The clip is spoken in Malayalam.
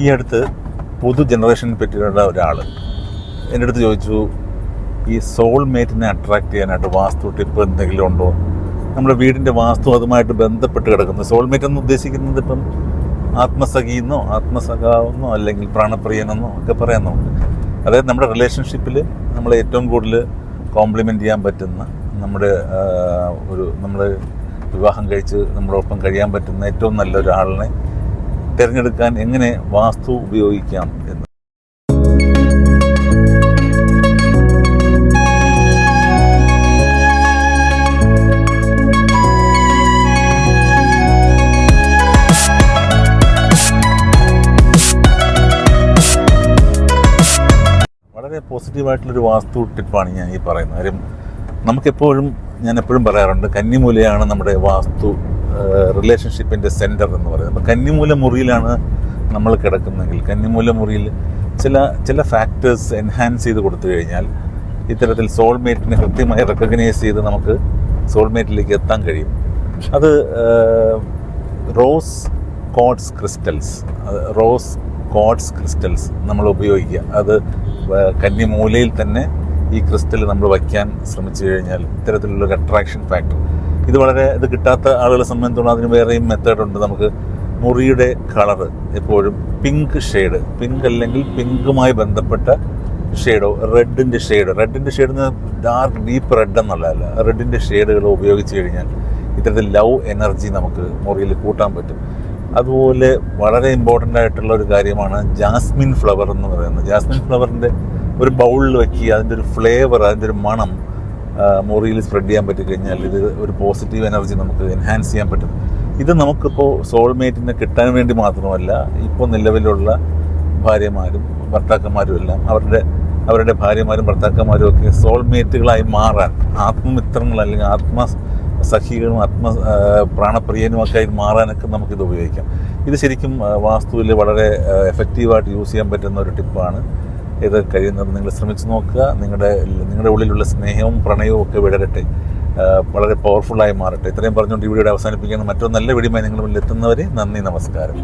ഈ അടുത്ത് പുതു ജനറേഷനെ പറ്റിയുള്ള ഒരാൾ എന്റെ അടുത്ത് ചോദിച്ചു ഈ സോൾമേറ്റിനെ അട്രാക്ട് ചെയ്യാനായിട്ട് വാസ്തു ടിപ്പ് എന്തെങ്കിലും ഉണ്ടോ? നമ്മുടെ വീടിന്റെ വാസ്തു അതുമായിട്ട് ബന്ധപ്പെട്ട് കിടക്കുന്നത് സോൾമേറ്റ് എന്ന് ഉദ്ദേശിക്കുന്നത് ഇപ്പം ആത്മസഖിയെന്നോ ആത്മസഖാവെന്നോ അല്ലെങ്കിൽ പ്രാണപ്രിയനെന്നോ ഒക്കെ പറയാൻ നമുക്ക് അതായത് നമ്മുടെ റിലേഷൻഷിപ്പിൽ നമ്മൾ ഏറ്റവും കൂടുതൽ കോംപ്ലിമെന്റ് ചെയ്യാൻ പറ്റുന്ന നമ്മുടെ ഒരു നമ്മൾ വിവാഹം കഴിച്ച് നമ്മളോടൊപ്പം കഴിയാൻ പറ്റുന്ന ഏറ്റവും നല്ല ഒരാളിനെ തിരഞ്ഞെടുക്കാൻ എങ്ങനെ വാസ്തു ഉപയോഗിക്കാം എന്ന്. വളരെ പോസിറ്റീവായിട്ടുള്ളൊരു വാസ്തു ടിപ്പാണ് ഞാൻ ഈ പറയുന്നത്. കാര്യം നമുക്കെപ്പോഴും ഞാൻ എപ്പോഴും പറയാറുണ്ട് കന്നിമൂലയാണ് നമ്മുടെ വാസ്തു റിലേഷൻഷിപ്പിന്റെ സെന്റർ എന്ന് പറയുന്നത്. അപ്പോൾ കന്നിമൂല മുറിയിലാണ് നമ്മൾ കിടക്കുന്നതെങ്കിൽ കന്നിമൂല മുറിയിൽ ചില ചില ഫാക്ടേഴ്സ് എൻഹാൻസ് ചെയ്ത് കൊടുത്തു കഴിഞ്ഞാൽ ഇത്തരത്തിൽ സോൾമേറ്റിനെ കൃത്യമായി റെക്കഗ്നൈസ് ചെയ്ത് നമുക്ക് സോൾമേറ്റിലേക്ക് എത്താൻ കഴിയും. അത് rose quartz crystals rose quartz crystals നമ്മൾ ഉപയോഗിക്കുക. അത് കന്നിമൂലയിൽ തന്നെ ഈ ക്രിസ്റ്റൽ നമ്മൾ വയ്ക്കാൻ ശ്രമിച്ചു കഴിഞ്ഞാൽ ഇത്തരത്തിലുള്ള അട്രാക്ഷൻ ഫാക്ടർ ഇത് വളരെ ഇത് കിട്ടാത്ത ആളുകളെ സംബന്ധിച്ചോളം അതിന് വേറെയും മെത്തേഡ് ഉണ്ട്. നമുക്ക് മുറിയുടെ കളറ് എപ്പോഴും പിങ്ക് ഷെയ്ഡ് പിങ്ക് അല്ലെങ്കിൽ പിങ്കുമായി ബന്ധപ്പെട്ട ഷെയ്ഡോ റെഡിന്റെ ഷെയ്ഡ് റെഡിന്റെ ഷെയ്ഡ് ഡാർക്ക് ഡീപ്പ് റെഡ് എന്നുള്ളതല്ല റെഡിന്റെ ഷെയ്ഡുകൾ ഉപയോഗിച്ച് കഴിഞ്ഞാൽ ഇത്തരത്തിൽ ലവ് എനർജി നമുക്ക് മുറിയിൽ കൂട്ടാൻ പറ്റും. അതുപോലെ വളരെ ഇമ്പോർട്ടന്റ് ആയിട്ടുള്ള ഒരു കാര്യമാണ് ജാസ്മിൻ ഫ്ലവർ എന്ന് പറയുന്നത്. ജാസ്മിൻ ഫ്ലവറിന്റെ ഒരു ബൗളിൽ വയ്ക്കുക അതിന്റെ ഒരു ഫ്ലേവർ അതിന്റെ ഒരു മണം മുറിയിൽ സ്പ്രെഡ് ചെയ്യാൻ പറ്റിക്കഴിഞ്ഞാൽ ഇത് ഒരു പോസിറ്റീവ് എനർജി നമുക്ക് എൻഹാൻസ് ചെയ്യാൻ പറ്റും. ഇത് നമുക്കിപ്പോൾ സോൾമേറ്റിനെ കിട്ടാൻ വേണ്ടി മാത്രമല്ല ഇപ്പോൾ നിലവിലുള്ള ഭാര്യമാരും ഭർത്താക്കന്മാരും എല്ലാം അവരുടെ അവരുടെ ഭാര്യമാരും ഭർത്താക്കന്മാരും ഒക്കെ സോൾമേറ്റുകളായി മാറാൻ ആത്മമിത്രങ്ങൾ അല്ലെങ്കിൽ ആത്മ സഖികളും ആത്മ പ്രാണപ്രിയനുമൊക്കെ ആയി മാറാനൊക്കെ നമുക്കിത് ഉപയോഗിക്കാം. ഇത് ശരിക്കും വാസ്തുവിൽ വളരെ എഫക്റ്റീവായിട്ട് യൂസ് ചെയ്യാൻ പറ്റുന്ന ഒരു ടിപ്പാണ് ഇത് കഴിയുന്നത് നിങ്ങൾ ശ്രമിച്ചു നോക്കുക. നിങ്ങളുടെ നിങ്ങളുടെ ഉള്ളിലുള്ള സ്നേഹവും പ്രണയവും ഒക്കെ വിടരട്ടെ. വളരെ പവർഫുള്ളായി മാറട്ടെ. ഇത്രയും പറഞ്ഞുകൊണ്ട് ഈ വീഡിയോ അവസാനിപ്പിക്കുകയാണ്. മറ്റൊരു നല്ല വീഡിയോമായി നിങ്ങളുടെ മുന്നിൽ എത്തുന്നവരെ നന്ദി നമസ്കാരം.